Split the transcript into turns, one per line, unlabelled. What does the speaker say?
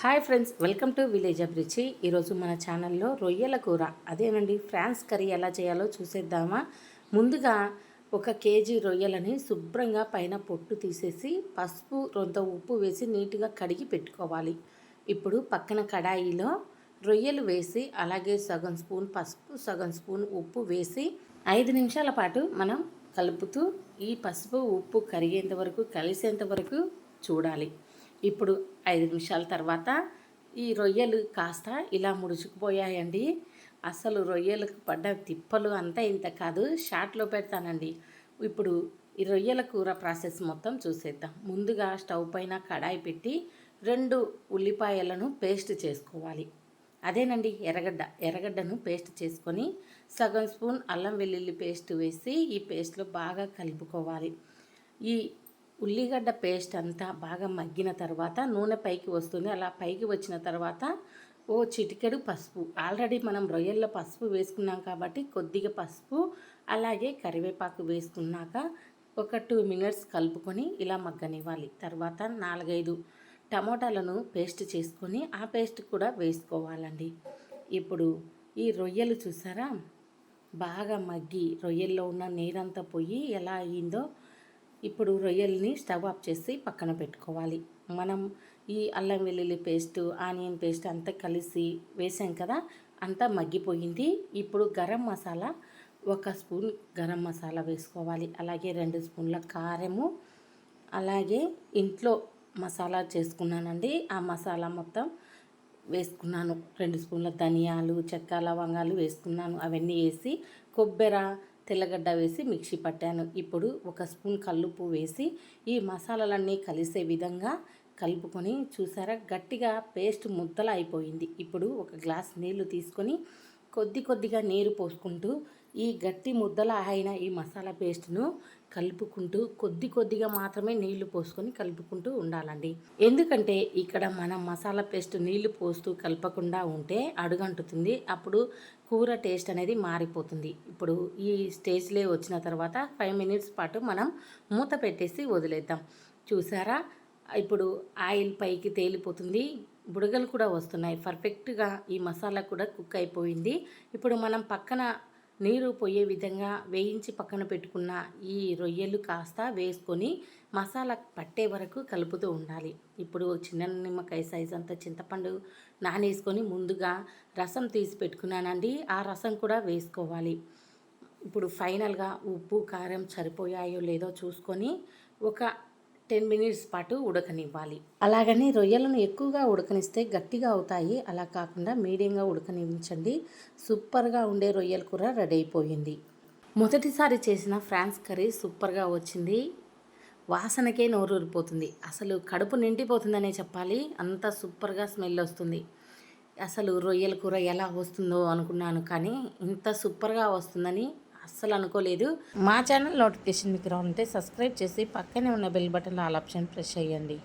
Hi friends welcome to village Abhiruchi. ఈరోజు మన ఛానల్లో రొయ్యల కూర. అదేనండి ఫ్రాన్స్ కర్రీ ఎలా చేయాలో చూసేద్దామా? ముందుగా ఒక కేజీ రొయ్యలని శుభ్రంగా పైన పొట్టు తీసేసి పసుపు రొంత ఉప్పు వేసి నీట్గా కడిగి పెట్టుకోవాలి. ఇప్పుడు పక్కన కడాయిలో రొయ్యలు వేసి అలాగే సగం స్పూన్ పసుపు సగం స్పూన్ ఉప్పు వేసి ఐదు నిమిషాల పాటు మనం కలుపుతూ ఈ పసుపు ఉప్పు కరిగేంత వరకు కలిసేంత వరకు చూడాలి. ఇప్పుడు ఐదు నిమిషాల తర్వాత ఈ రొయ్యలు కాస్త ఇలా ముడుచుకుపోయాయండి. అసలు రొయ్యలకు పడ్డ తిప్పలు అంతా ఇంత కాదు. షార్ట్లో పెడతానండి. ఇప్పుడు ఈ రొయ్యల కూర ప్రాసెస్ మొత్తం చూసేద్దాం. ముందుగా స్టవ్ పైన కడాయి పెట్టి రెండు ఉల్లిపాయలను పేస్ట్ చేసుకోవాలి. అదేనండి ఎర్రగడ్డ. ఎర్రగడ్డను పేస్ట్ చేసుకొని సగం స్పూన్ అల్లం వెల్లుల్లి పేస్ట్ వేసి ఈ పేస్ట్లో బాగా కలుపుకోవాలి. ఈ ఉల్లిగడ్డ పేస్ట్ అంతా బాగా మగ్గిన తర్వాత నూనె పైకి వస్తుంది. అలా పైకి వచ్చిన తర్వాత ఓ చిటికెడు పసుపు. ఆల్రెడీ మనం రొయ్యల్లో పసుపు వేసుకున్నాం కాబట్టి కొద్దిగా పసుపు అలాగే కరివేపాకు వేసుకున్నాక ఒక టూ మినిట్స్ కలుపుకొని ఇలా మగ్గనివ్వాలి. తర్వాత నాలుగైదు టమోటాలను పేస్ట్ చేసుకొని ఆ పేస్ట్ కూడా వేసుకోవాలండి. ఇప్పుడు ఈ రొయ్యలు చూసారా? బాగా మగ్గి రొయ్యల్లో ఉన్న నీరంతా పోయి ఎలా అయ్యిందో ఇప్పుడు రొయ్యల్ని స్టవ్ ఆఫ్ చేసి పక్కన పెట్టుకోవాలి. మనం ఈ అల్లం వెల్లుల్లి పేస్ట్ ఆనియన్ పేస్ట్ అంతా కలిసి వేసాం కదా అంతా మగ్గిపోయింది. ఇప్పుడు గరం మసాలా ఒక స్పూన్ గరం మసాలా వేసుకోవాలి. అలాగే రెండు స్పూన్ల కారము అలాగే ఇంట్లో మసాలా చేసుకున్నానండి. ఆ మసాలా మొత్తం వేసుకున్నాను. రెండు స్పూన్ల ధనియాలు చెక్క లవంగాలు వేసుకున్నాను. అవన్నీ వేసి కొబ్బరి తెల్లగడ్డ వేసి మిక్సీ పట్టాను. ఇప్పుడు ఒక స్పూన్ కల్లుపు వేసి ఈ మసాలాలన్నీ కలిసే విధంగా కలుపుకొని చూసారా? గట్టిగా పేస్ట్ ముద్దల అయిపోయింది. ఇప్పుడు ఒక గ్లాస్ నీళ్ళు తీసుకొని కొద్ది కొద్దిగా నీరు పోసుకుంటూ ఈ గట్టి ముద్దల అయిన ఈ మసాలా పేస్ట్ను కలుపుకుంటూ కొద్ది కొద్దిగా మాత్రమే నీళ్ళు పోసుకొని కలుపుకుంటూ ఉండాలండి. ఎందుకంటే ఇక్కడ మనం మసాలా పేస్ట్ నీళ్ళు పోస్తూ కలపకుండా ఉంటే అడుగంటుతుంది. అప్పుడు కూర టేస్ట్ అనేది మారిపోతుంది. ఇప్పుడు ఈ స్టేజ్లో వచ్చిన తర్వాత ఫైవ్ మినిట్స్ పాటు మనం మూత పెట్టేసి వదిలేద్దాం. చూసారా? ఇప్పుడు ఆయిల్ పైకి తేలిపోతుంది. బుడగలు కూడా వస్తున్నాయి. పర్ఫెక్ట్గా ఈ మసాలా కూడా కుక్ అయిపోయింది. ఇప్పుడు మనం పక్కన నీరు పోయే విధంగా వేయించి పక్కన పెట్టుకున్న ఈ రొయ్యలు కాస్త వేసుకొని మసాలా పట్టే వరకు కలుపుతూ ఉండాలి. ఇప్పుడు చిన్న నిమ్మకాయ సైజ్ అంత చింతపండు నానేసుకొని ముందుగా రసం తీసి పెట్టుకున్నానండి. ఆ రసం కూడా వేసుకోవాలి. ఇప్పుడు ఫైనల్గా ఉప్పు కారం సరిపోయాయో లేదో చూసుకొని ఒక టెన్ మినిట్స్ పాటు ఉడకనివ్వాలి. అలాగని రొయ్యలను ఎక్కువగా ఉడకనిస్తే గట్టిగా అవుతాయి. అలా కాకుండా మీడియంగా ఉడకనివ్వండి. సూపర్గా ఉండే రొయ్యల కూర రెడీ అయిపోయింది. మొదటిసారి చేసిన ఫ్రాన్స్ కర్రీ సూపర్గా వచ్చింది. వాసనకే నోరూరిపోతుంది. అసలు కడుపు నిండిపోతుందనే చెప్పాలి. అంత సూపర్గా స్మెల్ వస్తుంది. అసలు రొయ్యల కూర ఎలా వస్తుందో అనుకున్నాను కానీ ఇంత సూపర్గా వస్తుందని అస్సలు అనుకోలేదు. మా ఛానల్ నోటిఫికేషన్ మీకు రావాలంటే సబ్స్క్రైబ్ చేసి పక్కనే ఉన్న bell button all option press చేయండి.